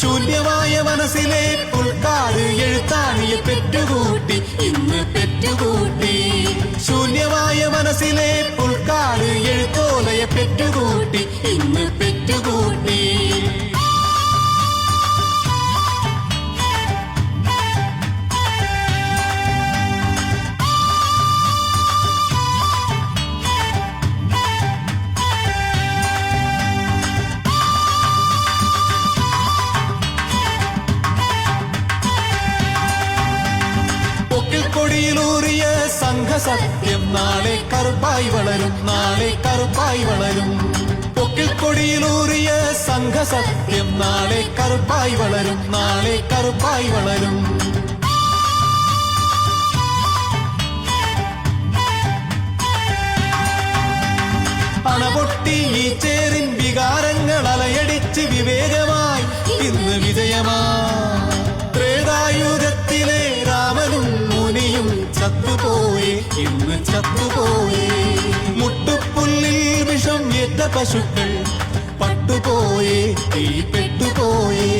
ശൂന്യമായ മനസ്സിലെ പുൽക്കാട് എഴുത്താണിയെ പെറ്റുകൂട്ടി. ഇന്ന് പെറ്റുകൂട്ടി. ശൂന്യമായ മനസ്സിലെ പുൽക്കാട് എഴുത്തോലയെ പെറ്റുകൂട്ടി. കൊടിയിലൂറിയ സംഘസത്യം നാളെ കറുപ്പായി വളരും നാളെ കറുപ്പായി വളരും. പൊക്കിൽ കൊടിയിലൂറിയ സംഘസത്യം നാളെ കറുപ്പായി വളരും നാളെ കറുപ്പായി വളരും. അണപൊട്ടി ഈ ചേറിൻ വികാരങ്ങൾ അലയടിച്ച് വിവേകമായി ഇന്ന് വിജയമാ ഇന്ന് ചത്തുപോയി. മുട്ടുപുല്ലിൽ വിഷം ഏറ്റ പശുക്കൾ പട്ടുപോയി തീ പെട്ടുപോയി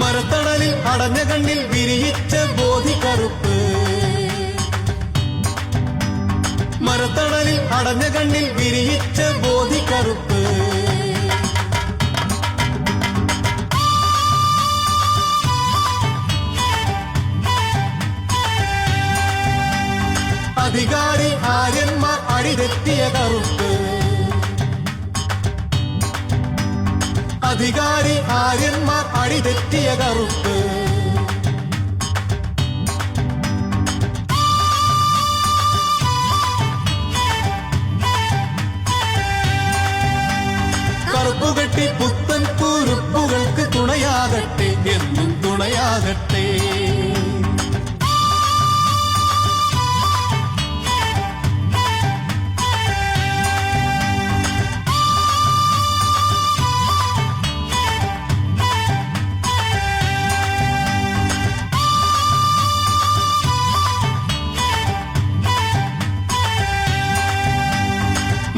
മരത്തണലിൽ അടഞ്ഞ കണ്ണിൽ വിരിയിച്ച ബോധി കറുപ്പ്. മരത്തണലിൽ അടഞ്ഞ കണ്ണിൽ വിരിയിച്ച ബോധി കറുപ്പ്. അധികാരി ആര്യന്മാർ അടിതെറ്റിയ കറുപ്പ്. കറുപ്പുകെട്ടി പുത്തൻ കുരുപ്പുകൾക്ക് തുണയാകട്ടെ എന്നും തുണയാകട്ടെ.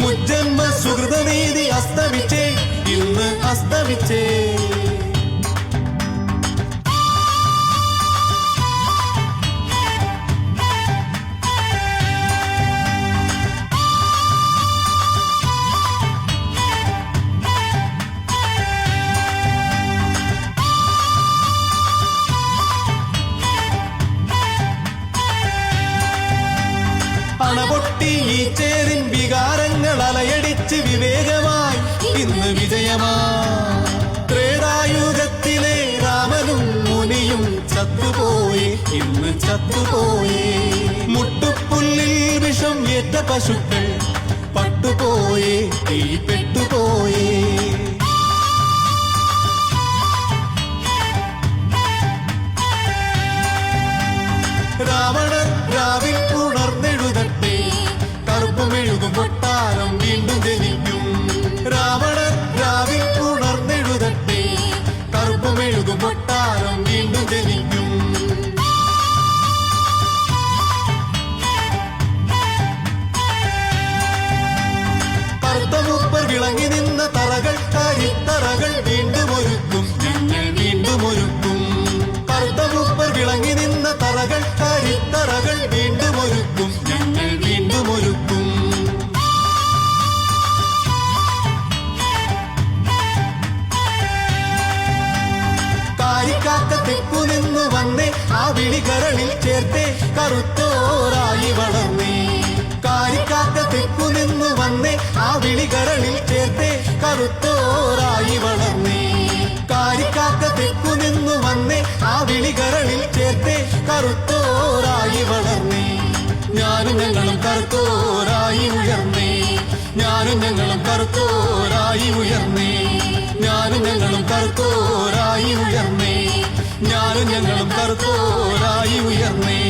മുജ്ജന്മ സുഹൃതനീതി അസ്തമിച്ചേ ഇന്ന് അസ്തമിച്ചേ. വിവേകമായി ഇന്ന് വിജയമാ ത്രേതായുഗത്തിലെ രാമനും മുനിയും ചത്തുപോയി ഇന്ന് ചത്തുപോയി. മുട്ടുപുല്ലിൽ വിഷം ഏറ്റ പശുക്കൾ പട്ടുപോയി തീ നിന്ന് വന്നേ ആ വിളികരളിൽ ചേർത്തേ കറുത്തോരായി വളർന്നേ. കാരിക്കാത്ത തെക്കു നിന്ന് വന്നേ ആ വിളികരളിൽ ചേർത്തേ കറുത്തോരായി വളർന്നേ. കാരിക്കാത്ത തെക്കു നിന്ന് വന്നേ ആ വിളികരളിൽ ചേർത്തേ കറുത്തോരായി വളർന്നേ. ഞാനും ഞങ്ങളും കറുത്തോരായി ഉയർന്നേ. ഞാനും ഞങ്ങളും കറുത്തോരായി ഉയർന്നേ. ഞാനും ഞങ്ങളും ഞാനും ഞങ്ങളും കറുത്തോരായി ഉയർന്നേ.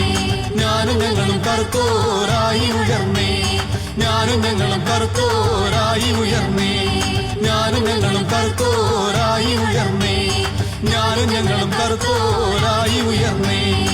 ഞാനും ഞങ്ങളും കറുത്തോരായി ഉയർന്നേ. ഞാനും ഞങ്ങളും കറുത്തോരായി ഉയർന്നേ. ഞാനും ഞങ്ങളും കറുത്തോരായി ഉയർന്നേ. ഞാനും ഞങ്ങളും കറുത്തോരായി ഉയർന്നേ.